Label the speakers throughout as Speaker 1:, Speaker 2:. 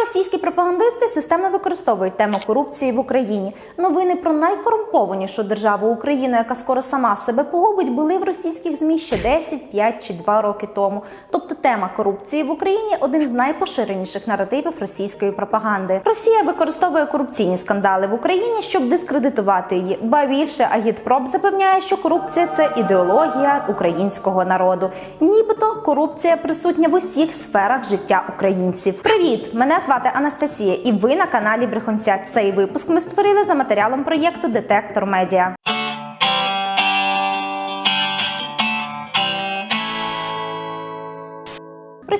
Speaker 1: Проросійські пропагандисти системно використовують тему корупції в Україні. Новини про найкорумпованішу державу Україну, яка скоро сама себе погубить, були в російських змі ще 10, 5 чи 2 роки тому. Тобто тема корупції в Україні один з найпоширеніших наративів російської пропаганди. Росія використовує корупційні скандали в Україні, щоб дискредитувати її. Ба більше агітпроп запевняє, що корупція це ідеологія українського народу. Нібито корупція присутня в усіх сферах життя українців. Привіт! Мене звати Анастасія, і ви на каналі Брехунця. Цей випуск ми створили за матеріалом проєкту Детектор Медіа.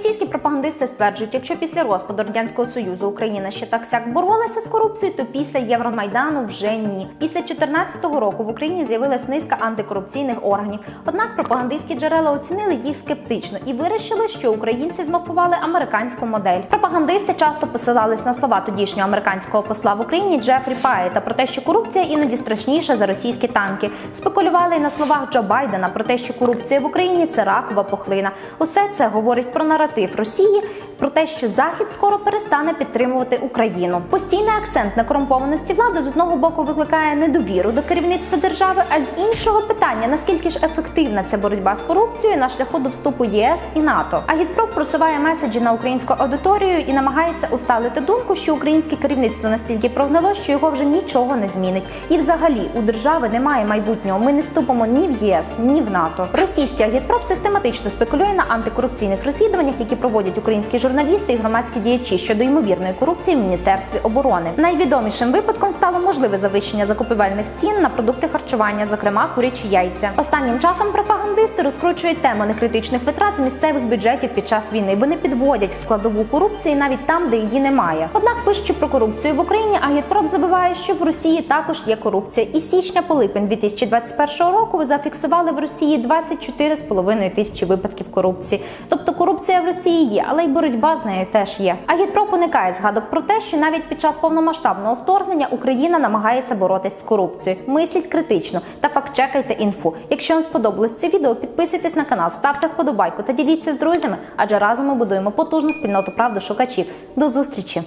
Speaker 1: Російські пропагандисти стверджують, якщо після розпаду радянського союзу Україна ще так сяк боролася з корупцією, то після Євромайдану вже ні. Після 2014 року в Україні з'явилась низка антикорупційних органів. Однак пропагандистські джерела оцінили їх скептично і вирішили, що українці змапували американську модель. Пропагандисти часто посилались на слова тодішнього американського посла в Україні Джефрі Паєта про те, що корупція іноді страшніша за російські танки. Спекулювали й на словах Джо Байдена про те, що корупція в Україні це ракова пухлина. Усе це говорить про наратив Росії про те, що Захід скоро перестане підтримувати Україну. Постійний акцент на корумпованості влади з одного боку викликає недовіру до керівництва держави, а з іншого питання наскільки ж ефективна ця боротьба з корупцією на шляху до вступу ЄС і НАТО. Агітпроп просуває меседжі на українську аудиторію і намагається усталити думку, що українське керівництво настільки прогнило, що його вже нічого не змінить. І взагалі у держави немає майбутнього. Ми не вступимо ні в ЄС, ні в НАТО. Російський агітпроп систематично спекулює на антикорупційних розслідуваннях, які проводять українські журналісти і громадські діячі щодо ймовірної корупції в міністерстві оборони. Найвідомішим випадком стало можливе завищення закупівельних цін на продукти харчування, зокрема курячі яйця. Останнім часом пропагандисти розкручують тему некритичних витрат з місцевих бюджетів під час війни. Вони підводять складову корупції навіть там, де її немає. Однак, пишучи про корупцію в Україні, агітпроп забуває, що в Росії також є корупція. І січня по липень 2021 року зафіксували в Росії 24,5 тисячі випадків корупції. Тобто корупція в Росії є, але й боротьба з нею теж є. Агітпроп поникає згадок про те, що навіть під час повномасштабного вторгнення Україна намагається боротись з корупцією. Мисліть критично та фактчекайте інфу. Якщо вам сподобалось це відео, підписуйтесь на канал, ставте вподобайку та діліться з друзями, адже разом ми будуємо потужну спільноту правдошукачів. До зустрічі!